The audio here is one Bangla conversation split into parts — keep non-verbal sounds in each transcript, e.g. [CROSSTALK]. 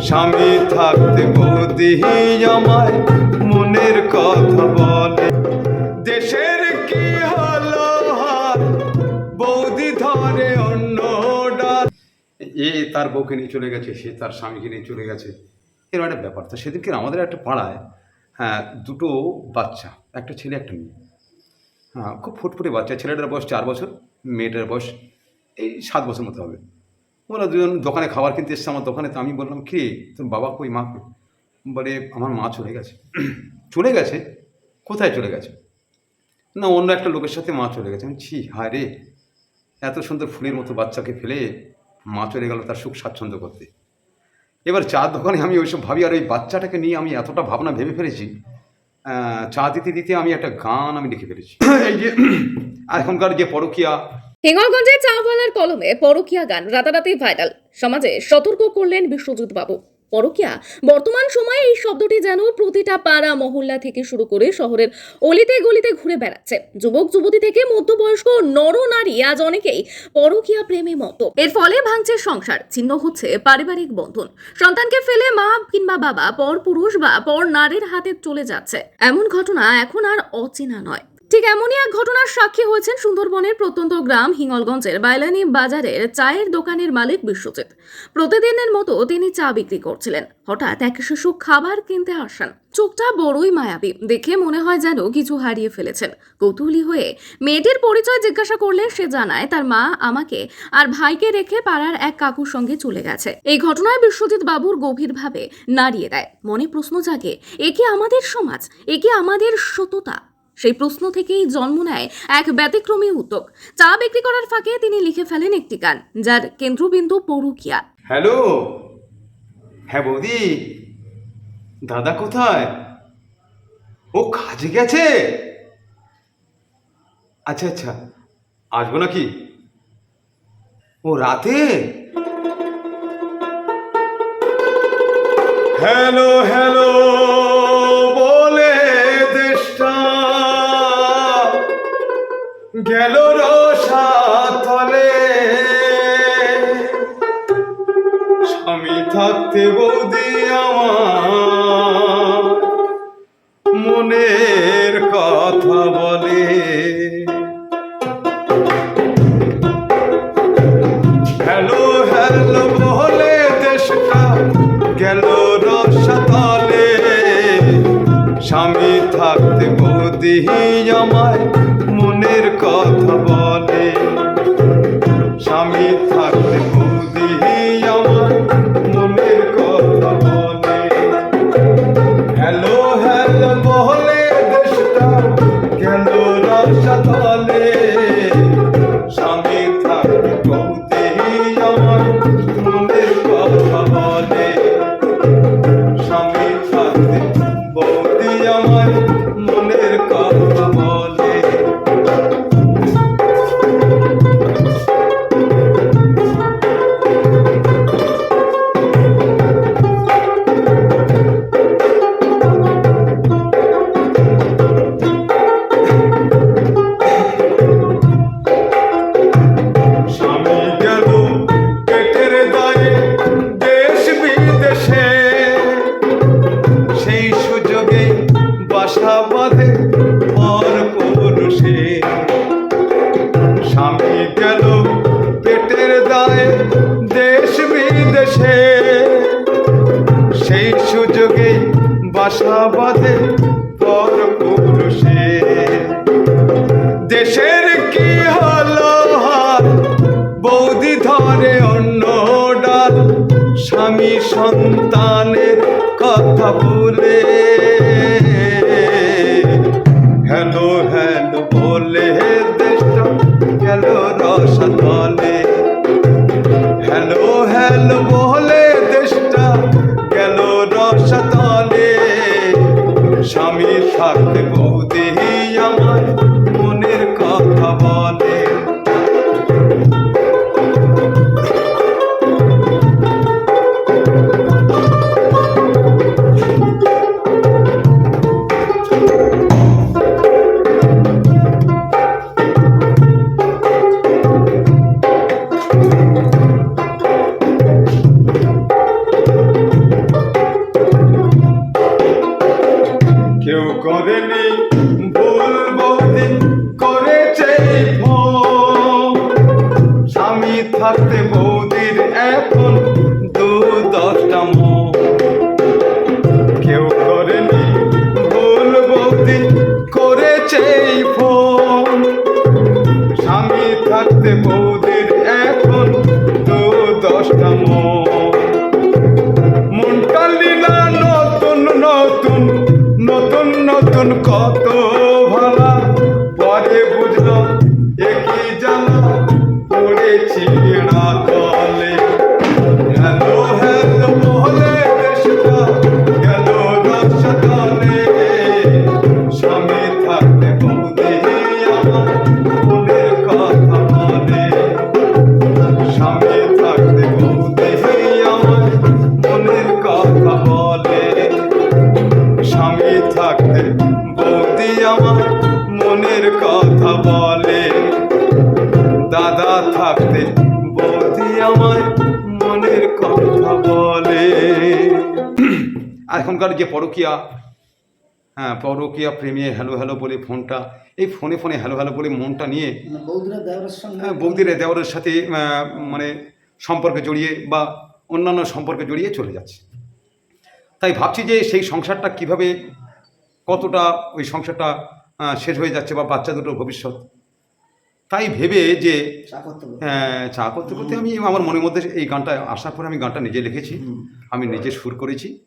স্বামী থাকতে বৌদি আমায় মনের কথা বলে। দেশের কি হলো বৌদি ধরে অন্য এ তার বউকে নিয়ে চলে গেছে, সে তার স্বামীকে নিয়ে চলে গেছে। এরকম একটা ব্যাপার তো, সেদিনকে আমাদের একটা পাড়ায় হ্যাঁ দুটো বাচ্চা, একটা ছেলে, একটা মেয়ে। হ্যাঁ খুব ফুটফুটে বাচ্চা, ছেলেটার বয়স চার বছর, মেয়েটার বয়স এই সাত বছর মতো হবে। ওরা দুজন দোকানে খাবার কিনতে এসছে, আমার দোকানে তো আমি বললাম, কি? তোর বাবা কই? মা কই? বলে, আমার মা চলে গেছে। [CLEARS THROAT] চলে গেছে? কোথায় চলে গেছে? না, অন্য একটা লোকের সাথে মা চলে গেছে। আমি ছি, হায় রে! এত সুন্দর ফুলের মতো বাচ্চাকে ফেলে মা চলে গেল তার সুখ স্বাচ্ছন্দ্য করতে। এবার চা দোকানে আমি ওইসব ভাবি, আর ওই বাচ্চাটাকে নিয়ে আমি এতটা ভাবনা ভেবে ফেলেছি চা দিতে দিতে আমি একটা গান আমি লিখে ফেলেছি। [CLEARS THROAT] এই যে, [CLEARS THROAT] এখনকার যে পরকিয়া হিঙ্গলগঞ্জে চাওয়ালার কলমে পরকিয়া গান, রাতারাতি ভাইরাল সমাজে সতর্ক করলেন বিশ্বজিৎ বাবু পরকিয়া, বর্তমান সময়ে এই শব্দটি যেন প্রতিটা পাড়া, মহল্লা থেকে শুরু করে শহরের অলিতে গলিতে ঘুরে বেড়াচ্ছে। যুবক, যুবতী থেকে মধ্যবয়স্ক, নর নারী আজ অনেকেই পরকিয়া প্রেমে মতো এর ফলে ভাঙছে সংসার চিহ্ন হচ্ছে পারিবারিক বন্ধন। সন্তানকে ফেলে মা কিংবা বাবা, পর পুরুষ বা পর নারীর হাতে চলে যাচ্ছে। এমন ঘটনা এখন আর অচেনা নয়। ঠিক এমনই এক ঘটনার সাক্ষী হয়েছেন সুন্দরবনের প্রত্যন্ত গ্রাম হিঙ্গলগঞ্জের বাইলানি বাজারের চায়ের দোকানের মালিক বিশ্বজিৎ। প্রতিদিনের মতো তিনি চা বিক্রি করছিলেন। হঠাৎ এক শিশু খাবার কিনতে আসেন। চোখটা বড়ই মায়াবী। দেখে মনে হয় যেন কিছু হারিয়ে ফেলেছেন। কৌতূহলী হয়ে মেয়েটির পরিচয় জিজ্ঞাসা করলে সে জানায়, তার মা আমাকে আর ভাইকে রেখে পাড়ার এক কাকুর সঙ্গে চলে গেছে। এই ঘটনায় বিশ্বজিৎ বাবুর গভীরভাবে নাড়িয়ে দেয়। মনে প্রশ্ন জাগে, এ কি আমাদের সমাজ? এ কি আমাদের সততা? সেই প্রশ্ন থেকেই জন্ম নেয় এক ব্যতিক্রমী উদ্যোগ। চা বিক্রি করার ফাঁকে তিনি লিখে ফেলেন একটি গান, যার কেন্দ্রবিন্দু পরুকিয়া। হ্যালো? হ্যাঁ বৌদি। দাদা কোথায়? ও কাজে গেছে? আচ্ছা আচ্ছা আসব নাকি? ও রাতে? Hello hello. গেল রসা তলে। স্বামী থাকতে বৌদি আমার মনের কথা বলে। হ্যালো হ্যালো, বলে দেশটা গেল রসাতলে স্বামী থাকতে বৌদি আমায় স্বামী থাকতে বাসা বাঁধে পর পুরুষে দেশের কি হলো হাল? বৌদি ধরে অন্য ডাল। স্বামী সন্তানের কথা বলে। হ্যালো হ্যালো বলে দেশটা গেল রসাতলে। হ্যালো হ্যালো হাতে বৌদির এখন দু দশটা মন কালি নতুন নতুন নতুন নতুন কত এখনকার যে পরকিয়া হ্যাঁ পরকিয়া প্রেমে হ্যালো হ্যালো বলে ফোনটা এই ফোনে ফোনে হ্যালো হ্যালো বলে মনটা নিয়ে মানে বৌদিরা দেওয়ার সঙ্গে হ্যাঁ, বৌদির দেওয়ারের সাথে মানে সম্পর্কে জড়িয়ে বা অন্যান্য সম্পর্কে জড়িয়ে চলে যাচ্ছে। তাই ভাবছি যে সেই সংসারটা কীভাবে কতটা ওই সংসারটা শেষ হয়ে যাচ্ছে বা বাচ্চা দুটোর ভবিষ্যৎ। তাই ভেবে যে। আহ, চা করতে করতে আমি আমার মনের মধ্যে এই গানটা আসার পরে আমি গানটা নিজে লিখেছি। আমি নিজে সুর করেছি।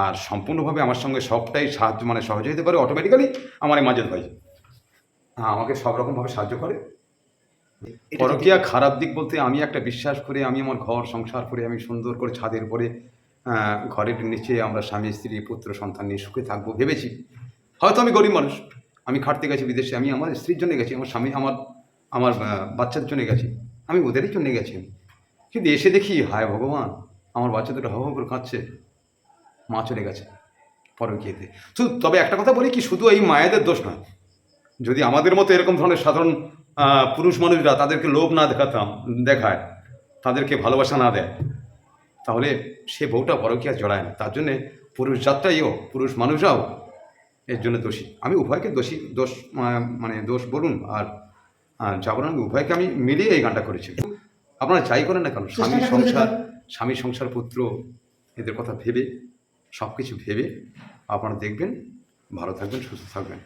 আর সম্পূর্ণভাবে আমার সঙ্গে সবটাই সাহায্য মানে সহযোগিতা করে অটোমেটিক্যালি আমার মাজেদ ভাই। হ্যাঁ আমাকে সব রকমভাবে সাহায্য করে। পরকীয়া খারাপ দিক বলতে আমি একটা বিশ্বাস করে আমি আমার ঘর সংসার করে আমি সুন্দর করে ছাদের উপরে ঘরের নিচে আমরা স্বামী স্ত্রী পুত্র সন্তান নিয়ে সুখে থাকব ভেবেছি। হয়তো আমি গরিব মানুষ আমি খাটতে গেছি বিদেশে আমি আমার স্ত্রীর জন্য গেছি আমার স্বামী আমার আমার বাচ্চাদের জন্য গেছি আমি ওদেরই জন্য গেছি। কিন্তু এসে দেখি হায় ভগবান আমার বাচ্চা দুটো হাওয়া করে কাঁদছে। মা চলে গেছে পরকীয়াতে। শুধু তবে একটা কথা বলি কি শুধু এই মায়েদের দোষ নয়। যদি আমাদের মতো এরকম ধরনের সাধারণ পুরুষ মানুষরা তাদেরকে লোভ না দেখাতাম দেখায় তাদেরকে ভালোবাসা না দেয় তাহলে সে বউটা পরকীয়া জড়ায় না। তার জন্যে পুরুষ জাতটাইও পুরুষ মানুষরাও এর জন্য দোষী। আমি উভয়কে দোষী দোষ মানে দোষ বলুন আর আর যা বলুন আমি উভয়কে আমি মিলিয়ে এই গানটা করেছি। আপনারা যাই করেন না কেন? স্বামী সংসার স্বামী সংসার পুত্র এদের কথা ভেবে সব কিছু ভেবে আপনারা দেখবেন ভালো থাকবেন সুস্থ থাকবেন।